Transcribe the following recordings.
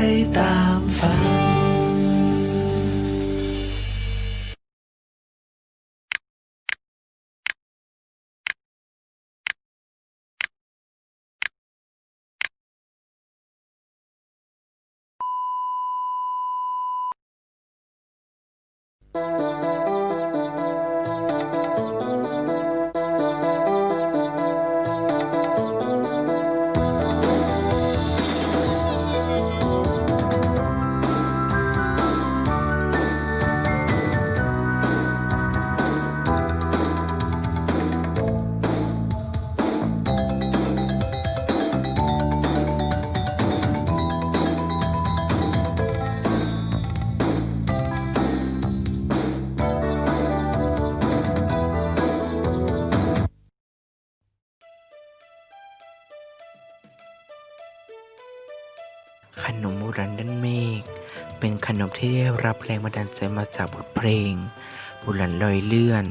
爱淡粉。 ราณด้านเมฆเป็นขนมที่ได้รับแรงบันดาลใจมาจากบทเพลง บุหลันลอยเลื่อน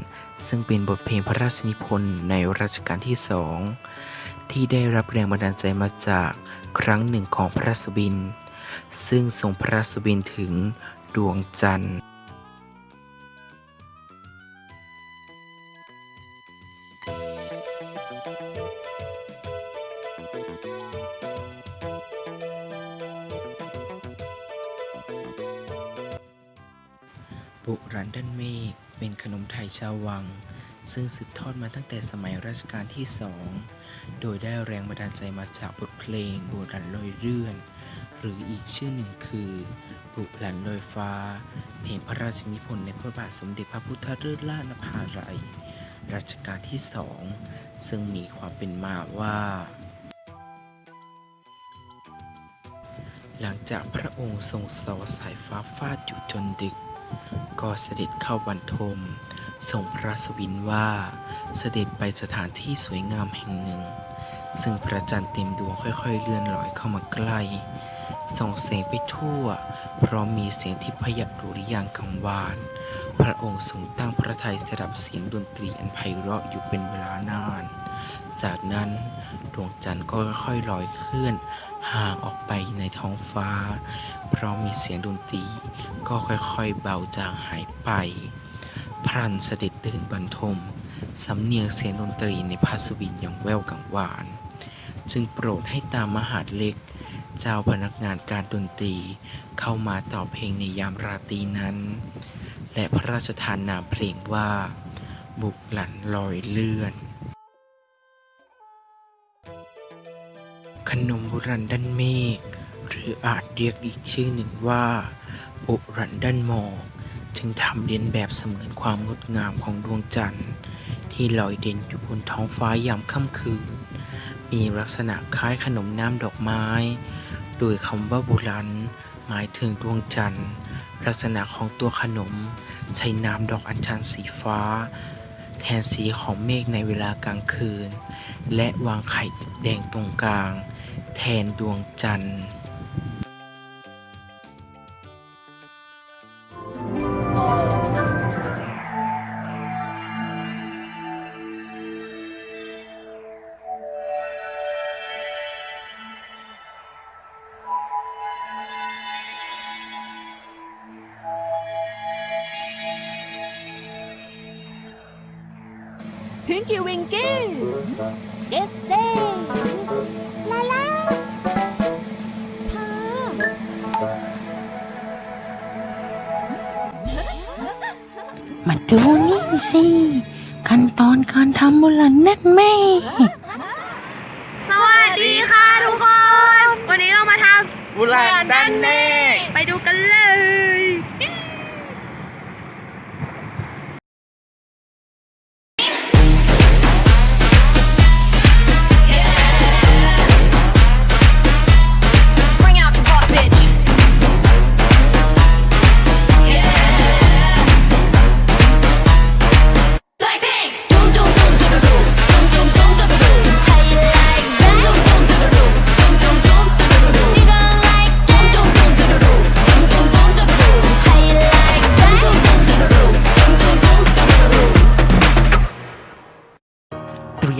ซึ่งเป็นบทเพลงพระราชนิพนธ์ในรัชกาลที่สองที่ได้รับแรงบันดาลใจมาจากครั้งหนึ่งของพระสุบิน ซึ่งทรงพระสุบินถึงดวงจันทร์ บุรันด้นเมฆเป็นขนมไทยชาววัง ซึ่งสืบทอดมาตั้งแต่สมัยรัชกาลที่สอง โดยได้แรงบันดาลใจมาจากบทเพลงโบราณลอยเลื่อน หรืออีกชื่อหนึ่งคือบุรันลอยฟ้า เพลงพระราชนิพนธ์ในพระบาทสมเด็จพระพุทธเลิศล่านภาลัยรัชกาลที่สอง ซึ่งมีความเป็นมาว่าหลังจากพระองค์ทรงสอสายฟ้าฟาดอยู่จนดึก ก็เสด็จเข้าบรรทมทรงพระราชวินว่าเสด็จไปสถานที่สวยงามแห่งหนึ่ง ซึ่งพระจันทร์เต็มดวงค่อยๆเลื่อนลอยเข้ามาใกล้ ส่งแสงไปทั่ว เพร้อมมีเสียงที่พยักดุริยางกังวาน พระองค์ทรงตั้งพระทัยสดับเสียงดนตรีอันไพเราะอยู่เป็นเวลานาน จากนั้นดวงจันทร์ก็ค่อยๆลอยเคลื่อนห่างออกไปในท้องฟ้า เพราะมีเสียงดนตรีก็ค่อยๆเบาจางหายไป พรันเสด็จตื่นบรรทม สำเนียงเสียงดนตรีในพาสวินอย่างแววกังวาน จึงโปรดให้ตามมหาดเล็ก เจ้าพนักงานการดนตรีเข้ามาต่อเพลงในยามราตรีนั้น และพระราชทานนามเพลงว่า บุกหลันลอยเลื่อน ขนมโบราณด้นเมฆหรืออาจเรียกอีกชื่อหนึ่งว่าบุรันด้นหมอกจึงทำเลียนแบบเสมือนความงดงามของดวงจันทร์ ที่ลอยเด่นอยู่บนท้องฟ้ายามค่ำคืน มีลักษณะคล้ายขนมน้ำดอกไม้ โดยคำว่าบุรัน หมายถึงดวงจันทร์ ลักษณะของตัวขนม ใช้น้ำดอกอัญชันสีฟ้า แทนสีของเมฆในเวลากลางคืน และวางไข่แดงตรงกลาง แทนดวงจันทร์ กี้วิงกี้เก็บเซ่ลาลาพามาดูนี่สิขั้นตอนการทำบุหรี่นั่นแม่ สวัสดีค่ะทุกคน วันนี้เรามาทบุราณด้านเมฆำไปดูกันเลย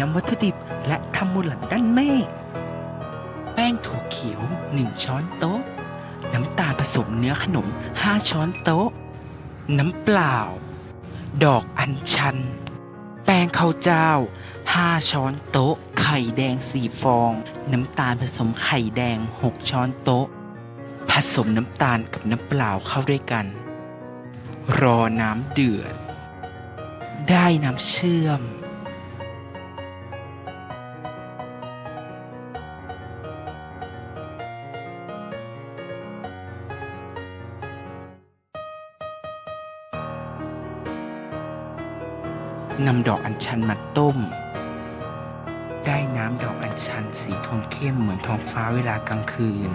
ยมวัตถุดิบ และทำมูหลันด้านเมฆแป้งถั่วเขียว 1 ช้อนโต๊ะ น้ำตาลผสมเนื้อขนม 5 ช้อนโต๊ะ น้ำเปล่า ดอกอัญชัน แป้งข้าวเจ้า 5 ช้อนโต๊ะ ไข่แดง 4 ฟอง น้ำตาลผสมไข่แดง 6 ช้อนโต๊ะ ผสมน้ำตาลกับน้ำเปล่าเข้าด้วยกัน รอน้ำเดือด ได้น้ำเชื่อม นำดอกอัญชันมาต้ม ได้น้ำดอกอัญชันสีโทนเข้มเหมือนทองฟ้าเวลากลางคืน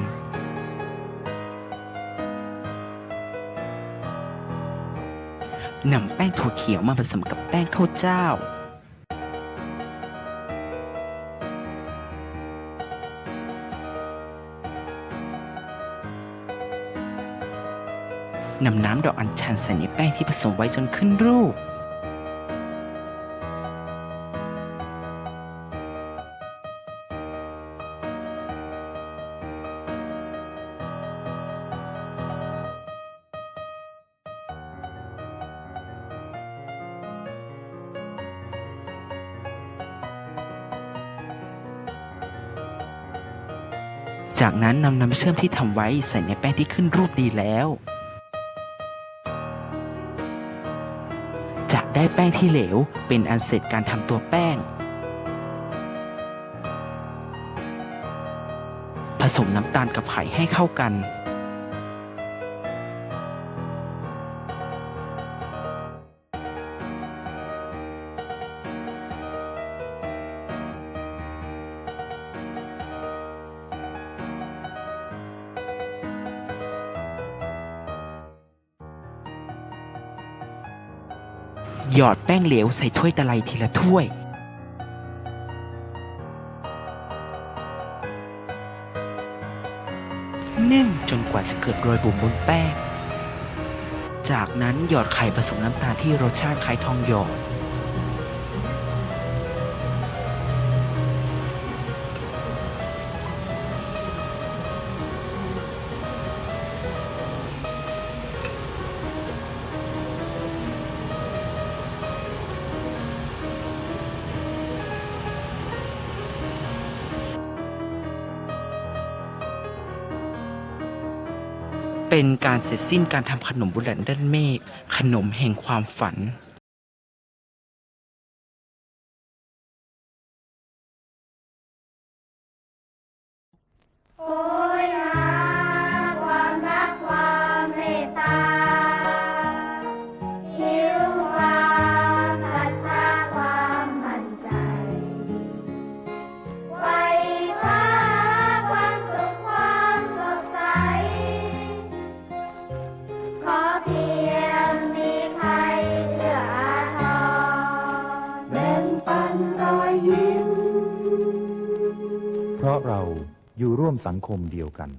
นำแป้งถั่วเขียวมาผสมกับแป้งข้าวเจ้า นำน้ำดอกอัญชันใส่ในแป้งที่ผสมไว้จนขึ้นรูป จากนั้นนำน้ำเชื่อมที่ทำไว้ใส่ในแป้งที่ขึ้นรูปดีแล้ว จะได้แป้งที่เหลวเป็นอันเสร็จการทำตัวแป้ง ผสมน้ำตาลกับไข่ให้เข้ากัน หยอดแป้งเหลวใส่ถ้วยตะไลทีละถ้วย นึ่งจนกว่าจะเกิดรอยบุ๋มบนแป้ง จากนั้นหยอดไข่ผสมน้ำตาลที่รสชาติคล้ายทองหยอด เป็นการเสร็จสิ้นการทำขนมบุหลันด้านเมฆขนมแห่งความฝัน เราอยู่ร่วมสังคมเดียวกัน